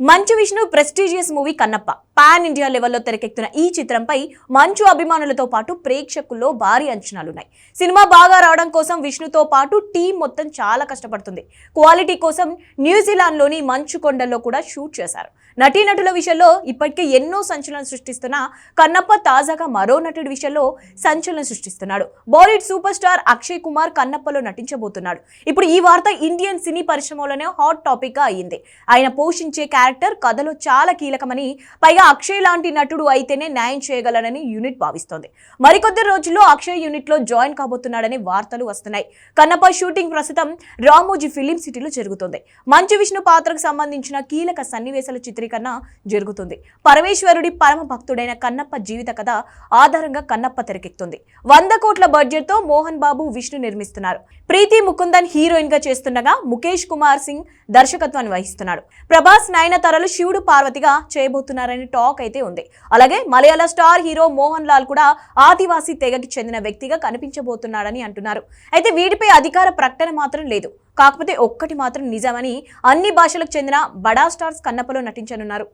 Manchu Vishnu prestigious movie Kannappa. Pan India లెవెల్లో తెరకెక్కుతున్న ఈ చిత్రంపై మంచు అభిమానులతో పాటు ప్రేక్షకుల్లో భారీ అంచనాలున్నాయి. సినిమా బాగా రావడం కోసం విష్ణుతో పాటు టీం మొత్తం చాలా కష్టపడుతుంది. క్వాలిటీ కోసం న్యూజిలాండ్లోని మంచు కొండల్లో కూడా షూట్ చేశారు. నటీనటుల విషయంలో ఇప్పటికే ఎన్నో సంచలనం సృష్టిస్తున్న కన్నప్ప తాజాగా మరో నటుడి విషయంలో సంచలనం సృష్టిస్తున్నాడు. Bollywood super star Akshay Kumar కన్నప్పలో నటించబోతున్నాడు. ఇప్పుడు ఈ వార్త ఇండియన్ సినీ పరిశ్రమలోనే హాట్ టాపిక్గా అయ్యింది ఆయన పోషించే క్యారెక్టర్ కథలో చాలా కీలకమని పైగా అక్షయ్ లాంటి నటుడు అయితేనే న్యాయం చేయగలనని యూనిట్ భావిస్తోంది. మరికొద్ది రోజుల్లో అక్షయ్ యూనిట్లో జాయిన్ కాబోతున్నాడని వార్తలు వస్తున్నాయి. కన్నప్ప షూటింగ్ ప్రస్తుతం రామోజీ ఫిలిం సిటీలో జరుగుతుంది. మంచు విష్ణు పాత్రకు సంబంధించిన కీలక సన్నివేశాల చిత్రీకరణ జరుగుతుంది. పరమేశ్వరుడి పరమ భక్తుడైన కన్నప్ప జీవిత కథ ఆధారంగా కన్నప్ప తెరకెక్కుతుంది. వంద కోట్ల బడ్జెట్తో మోహన్ బాబు విష్ణు నిర్మిస్తున్నారు. ప్రీతి ముకుందన్ హీరోయిన్గా చేస్తుండగా ముఖేష్ కుమార్ సింగ్ దర్శకత్వాన్ని వహిస్తున్నాడు. ప్రభాస్ నయనతారలు శివుడు పార్వతిగా చేయబోతున్నారని టాక్ అయితే ఉంది. అలాగే మలయాళ స్టార్ హీరో మోహన్ లాల్ కూడా ఆదివాసీ తెగకి చెందిన వ్యక్తిగా కనిపించబోతున్నాడని అంటున్నారు. అయితే వీటిపై అధికార ప్రకటన మాత్రం లేదు. కాకపోతే ఒక్కటి మాత్రం నిజమని అన్ని భాషలకు చెందిన బడా స్టార్స్ కన్నప్పలో నటించనున్నారు.